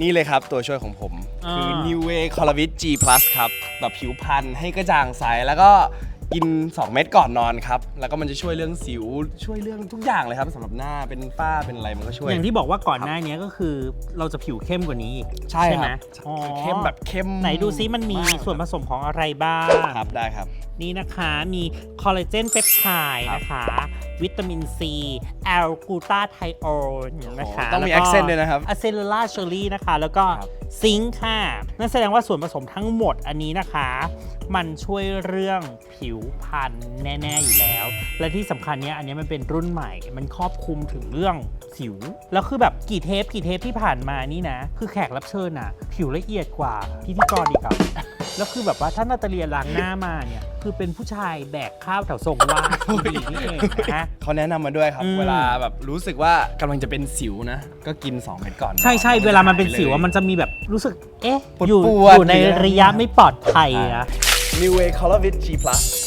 นี่เลยครับตัวช่วยของผมอ่าคือ New Way c o l o r v i t G Plus ครับ แบบผิวพรรณให้กระจ่างใส แล้วก็ กิน 2 เม็ดก่อนนอนครับ แล้วก็มันจะช่วยเรื่องสิว ช่วยเรื่องทุกอย่างเลยครับสำหรับหน้าเป็นฝ้าเป็นอะไรมันก็ช่วย อย่างที่บอกว่าก่อนหน้านี้ก็คือเราจะผิวเข้มกว่านี้อีกใช่ไหมครับอ๋อเข้มแบบเข้มไหนดูซิมันมีากส่วนผสมของอะไรบ้าง ครับได้ครับ นี่นะคะมีคอลลาเจนเปปไทด์นะคะ วิตามินซีแอลกูตาไทโอนนะคะต้องมีแล้วก็ accent ด้วยนะครับอะเซลูลาเชอรี่นะคะ แล้วก็ครับ ซิงค์ค่ะนั่นแสดงว่าส่วนผสมทั้งหมดอันนี้นะคะ มันช่วยเรื่องผิวพรรณแน่ ๆ อยู่แล้ว และที่สำคัญเนี้ยอันเนี้ยมันเป็นรุ่นใหม่ มันครอบคลุมถึงเรื่องสิว แล้วคือแบบกี่เทปกี่เทปที่ผ่านมานี่นะ คือแขกรับเชิญน่ะผิวละเอียดกว่าพิธีกรอีกอะแล้วคือแบบว่าถ้านาตาเลียล้างหน้ามาเนี่ย คือเป็นผู้ชายแบกข้าวแถวทรงว่างดีๆนี่เองนะเขาแนะนำมาด้วยครับอืมเวลาแบบรู้สึกว่ากำลังจะเป็นสิวนะ ก็กิน2เม็ดก่อนนอนใช่ใช่จะเวลามันเป็นหยไลยสิวอะมันจะมีแบบรู้สึกเอ๊ะปวดอยู่ปวดอยู่ในอย่างเงี้ยระยะไม่ปลอดภัยอะ New Way c o l o r v i t G Plus